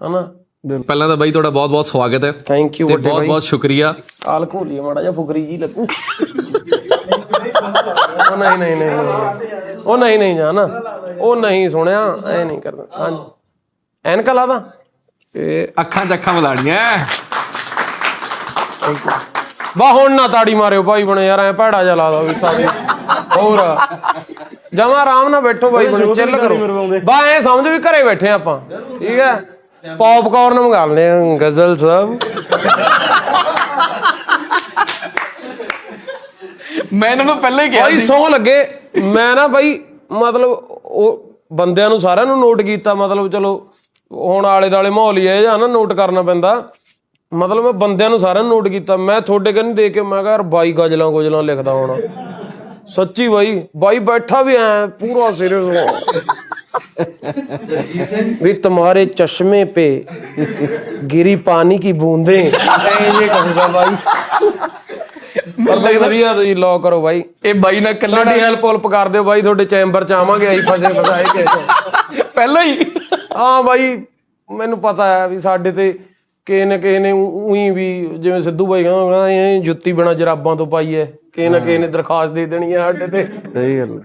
ਹਨਾ? ਪਹਿਲਾਂ ਤਾਂ ਬਾਈ ਤੁਹਾਡਾ ਬਹੁਤ ਬਹੁਤ ਸਵਾਗਤ ਹੈ। ਥੈਂਕ ਯੂ ਤੇ ਵੱਡੇ ਬਹੁਤ ਬਾਈ। ਬਹੁਤ ਸ਼ੁਕਰੀਆ। ਕਾਲ ਘੋਲੀ ਮਾੜਾ ਜਿਹਾ ਫੁਕਰੀ ਜੀ ਲੱਗੂ। ਉਹ ਨਹੀਂ ਨਹੀਂ ਨਹੀਂ ਨਹੀਂ। ਉਹ ਨਹੀਂ ਨਹੀਂ ਜਾਣਾ। ਉਹ ਨਹੀਂ ਸੁਣਿਆ ਐ ਨਹੀਂ ਕਰਦਾ ਹਾਂਜੀ। ਐਨਕਾ ਲਾਦਾ ਇਹ ਅੱਖਾਂ ਚ ਅੱਖਾਂ ਮਿਲਾਣੀਆਂ ਬਾ ਹੁਣ ਨਾ ਤਾੜੀ ਮਾਰਿਓ ਭਾਈ ਬਣੇ ਯਾਰ ਐ ਭੈੜਾ ਜਿਹਾ ਲਾ ਦੋ ਵੀ ਤਾਂ ਹੋਰ। ਜਮਾ ਆਰਾਮ ਨਾਲ ਬੈਠੋ ਭਾਈ ਬਣੇ ਚਿੱਲ ਕਰੋ ਬਾ ਐ ਸਮਝ ਵੀ ਘਰੇ ਬੈਠੇ ਆਪਾਂ। ਠੀਕ ਹੈ? ਪੌਪਕਾਰਨ ਮੰਗਾ ਲੈਣੇ ਗਜ਼ਲ ਸਾਹਿਬ। ਮੈਂ ਇਹਨਾਂ ਨੂੰ ਪਹਿਲਾਂ ਹੀ ਕਿਹਾ ਭਾਈ ਸੌ। ਲੱਗੇ। ਮੈਂ ਨਾ ਭਾਈ ਮਤਲਬ ਉਹ ਬੰਦਿਆਂ ਨੂੰ ਸਾਰਿਆਂ ਨੂੰ ਨੋਟ ਕੀਤਾ ਮਤਲਬ ਚਲੋ ਹੁਣ ਆਲੇ ਦਾਲੇ ਮਾਹੌਲ ਹੀ ਇਹ ਜਾਂ ਨਾ ਨੋਟ ਕਰਨਾ ਪੈਂਦਾ। ਮਤਲਬ ਮੈਂ ਬੰਦਿਆਂ ਨੂੰ ਸਾਰਿਆਂ ਨੂੰ ਨੋਟ ਕੀਤਾ। ਮੈਂ ਤੁਹਾਡੇ ਕੰਨ ਦੇਖ ਕੇ ਮੈਂ ਕਿਹਾ ਯਾਰ ਬਾਈ ਗਜਲਾਂ ਗੁਜਲਾਂ ਲਿਖਦਾ ਹੋਣਾ। ਸੱਚੀ ਬਾਈ ਬਾਈ ਬੈਠਾ ਵੀ ਐ ਪੂਰਾ ਸੀਰੀਅਸ ਵੀ ਤੁਹਾਡੇ ਚਸ਼ਮੇ पे गिरी पानी की बूंदे ਐ ਜੇ ਕਹੂਗਾ ਬਾਈ ਪਰ ਬਾਈ ਵਧੀਆ ਤੁਸੀਂ ਲੋ ਕਰੋ ਬਾਈ ਇਹ ਬਾਈ ਨਾਲ ਕੱਲਾ ਸਾਡੀ ਹੈਲਪ ਹੁਲਪ ਕਰ ਦਿਓ ਬਾਈ ਤੁਹਾਡੇ ਚੈਂਬਰ ਚ ਆਵਾਂਗੇ ਅਸੀਂ ਫਸੇ ਫਸਾਏ ਕੇ ਪਹਿਲਾਂ ਹੀ ਹਾਂ ਬਾਈ ਮੈਨੂੰ ਪਤਾ ਹੈ ਵੀ ਸਾਡੇ ਤੇ ਕਿਸੇ ਨਾ ਕਿਸੇ ਨੇ ਉਹੀ ਵੀ ਜਿਵੇਂ ਸਿੱਧੂ ਬਾਈ ਕਹਿੰਦਾ ਇਹ ਜੁੱਤੀ ਬਿਨਾ ਜਰਾਬਾਂ ਤੋਂ ਪਾਈ ਹੈ ਕਿਸੇ ਨਾ ਕਿਸੇ ਨੇ ਦਰਖਾਸਤ ਦੇ ਦੇਣੀ ਹੈ ਸਾਡੇ ਤੇ ਸਹੀ ਗੱਲ ਹੈ।